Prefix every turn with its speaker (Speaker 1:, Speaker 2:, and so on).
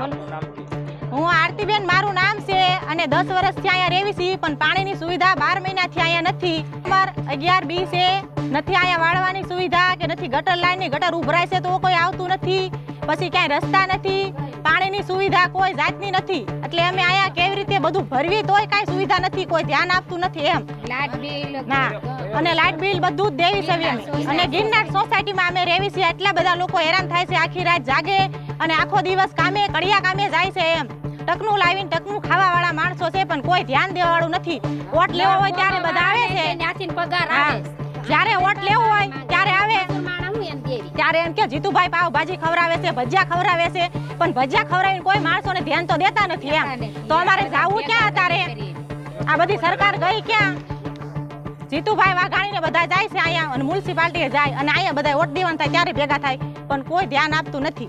Speaker 1: હું
Speaker 2: આરતીબેન મારું નામ છે અને દસ વર્ષથી અહીંયા રેવી છીએ પણ પાણીની સુવિધા બાર મહિનાથી અહીંયા નથી. નંબર અગિયાર બી છે. નથી અહીંયા વાળવાની સુવિધા કે નથી ગટર લાઈનની ગટર ઉભરાય છે તો કોઈ આવતું નથી. પછી ક્યાંય રસ્તા નથી. પાણીની સુવિધા કોઈ જાતની નથી. એટલે અમે અહીંયા કેવી રીતે બધું ભરવી તોય કાંઈ સુવિધા નથી કોઈ ધ્યાન આપતું નથી એમ.
Speaker 3: લાઇટ બિલ ના. અને
Speaker 2: લાઇટ બિલ બધું જ દેવી છે અમે અને ગિરનાર સોસાયટીમાં અમે રહેવી છીએ એટલા બધા લોકો હેરાન થાય છે આખી રાત જાગે અને આખો દિવસ કામે કડિયા કામે જાય છે એમ ટકનું લાવીને ટકનું ખાવા વાળા માણસો છે પણ કોઈ ધ્યાન દેવા વાળું નથી વોટ લેવો હોય ત્યારે બધા આવે છે
Speaker 3: ત્યાંથી પગાર આવે જ્યારે વોટ લેવો હોય ત્યારે આવે
Speaker 2: ત્યારે એમ કે જીતુભાઈ પાવ ભાજી ખવડાવે છે ભજીયા ખવડાવે છે પણ ભજીયા ખવડાવીને કોઈ માણસોને ધ્યાન તો દેતા નથી એમ
Speaker 3: તો અમારે જાવું ક્યાં અત્યારે
Speaker 2: આ બધી સરકાર ગઈ ક્યાં જીતુભાઈ વાઘાણીને બધા જાય છે અહીંયા અને મ્યુનિસિપાલિટીએ જાય અને અહીંયા બધા વોટ દેવાનું થાય ત્યારે ભેગા થાય. પણ કોઈ ધ્યાન આપતું નથી.